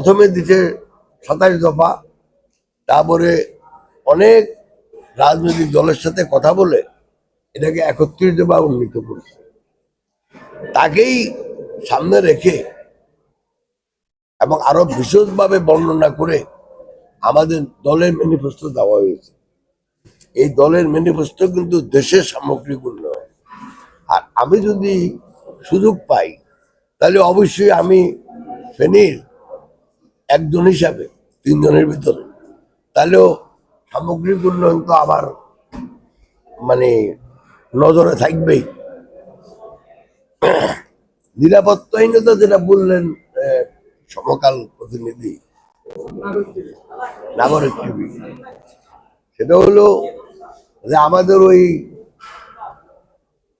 প্রথমে দিছে সাতাশ দফা, তারপরে অনেক রাজনৈতিক দলের সাথে কথা বলে এটাকে একত্রিশ দফা উন্নীত করেছে। তাকেই সামনে রেখে এবং আরও বিশদভাবে বর্ণনা করে আমাদের দলের ম্যানিফেস্টো দেওয়া হয়েছে। এই দলের ম্যানিফেস্টো কিন্তু দেশের সামগ্রিক উন্নয়ন। আর আমি যদি সুযোগ পাই, তাহলে অবশ্যই আমি ফেনীর একজন হিসাবে, তিনজনের ভিতরে। তাহলেও সামগ্রিক উন্নয়ন তো আবার মানে নজরে থাকবেই। নিরাপত্তাহীনতা যেটা বললেন সমকাল প্রতিনিধি নাগরিক টিভি সেটা হলো যে আমাদের ওই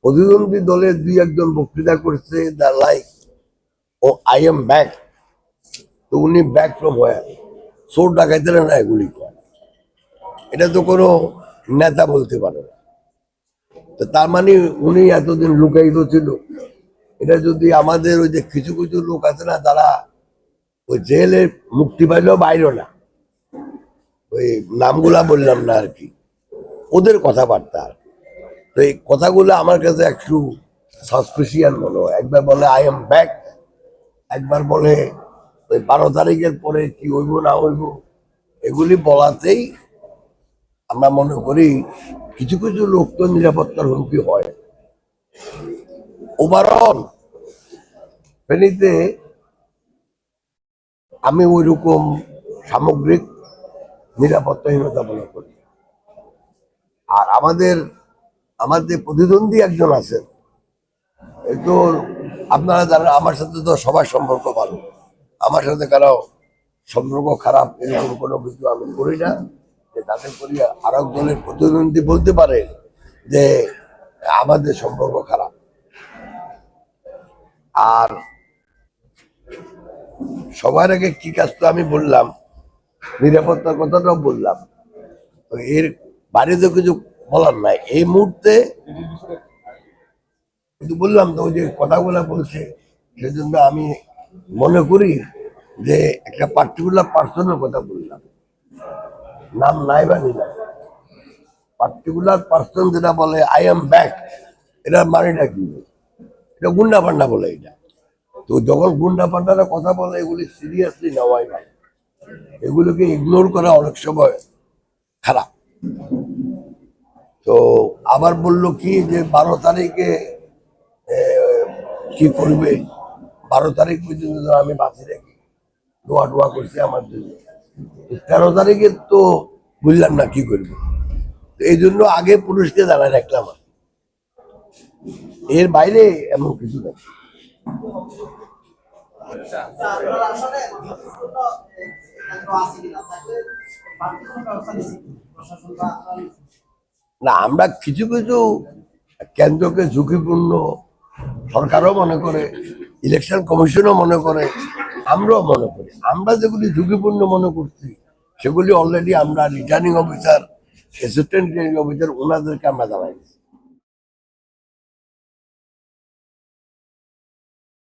প্রতিদ্বন্দ্বী দলের দুই একজন বক্তৃতা করছে the like O I'm back তো উনি ব্যাক ফ্রম হোয়ার চোর ডাকাইতে না এগুলি কয়? এটা তো কোনো নেতা বলতে পারে না। তো তার মানে উনি এতদিন লুকায়িত ছিল। এটা যদি আমাদের ওই যে কিছু কিছু লোক আছে না, তারা ওই জেলে মুক্তি পাইলেও বাইরে না। ওই নামগুলা বললাম না আর কি। ওদের কথাবার্তা আর তো এই কথাগুলো আমার কাছে একটু সাসপিসিয়ান মনে হয়। একবার বলে আই এম ব্যাক একবার বলে ওই বারো তারিখের পরে কি হইব, না হইব, এগুলি বলাতেই আমরা মনে করি কিছু কিছু লোক তো নিরাপত্তার হুমকি হয়। ওভারঅল ফেনীতে আমি ওই রকম সামগ্রিক নিরাপত্তাহীনতা মনে করি। আর আমাদের আমাদের প্রতিদ্বন্দ্বী একজন আছেন তো আপনারা জানেন, আমার সাথে তো সবার সম্পর্ক ভালো। আমার সাথে কারও সম্পর্ক খারাপ, এরকম কোনো কিছু আমি করি না। যে তাদের করি আর দলের প্রতিদ্বন্দ্বী বলতে পারে যে আমাদের সম্পর্ক খারাপ। আর সবার আগে কি কাজ তো আমি বললাম, নিরাপত্তার কথাটাও বললাম। এর বাইরে তো কিছু বলার নাই। এই মুহূর্তে বললাম তো ওই যে কথাগুলো বলছে, সেজন্য আমি মনে করি যে একটা পার্টিকুলার পার্সনের কথা বললাম। নাম নাই বা নিলাম। পার্টিকুলার পার্সন যেটা বলে আই এম ব্যাক এটার মানেটা কি এটা গুন্ডা পান্ডা বলে এটা। তো যখন গুন্ডা পান্ডারা কথা বলে, এগুলি সিরিয়াসলি নেওয়াই ভালো। এগুলোকে ইগনোর করা অনেক সময় খারাপ। তো আবার বলল কি যে, বারো তারিখে কি করবে? বারো তারিখ পর্যন্ত যেন আমি বাঁচি রাখি দোয়া টোয়া করছি আমার জন্য। তেরো তারিখে তো বুঝলাম না, কি করব? এই জন্য আগে পুরুষকে দাঁড়ায় রাখলাম এর বাইরে এমন কিছু নেই। না, আমরা কিছু কিছু কেন্দ্রকে ঝুঁকিপূর্ণ সরকারও মনে করে ইলেকশন কমিশনও মনে করে, আমরাও মনে করি আমরা যেগুলি ঝুঁকিপূর্ণ মনে করছি, সেগুলি অলরেডি আমরা returning officer assistant returning officer ওনাদেরকে আমরা জানাই।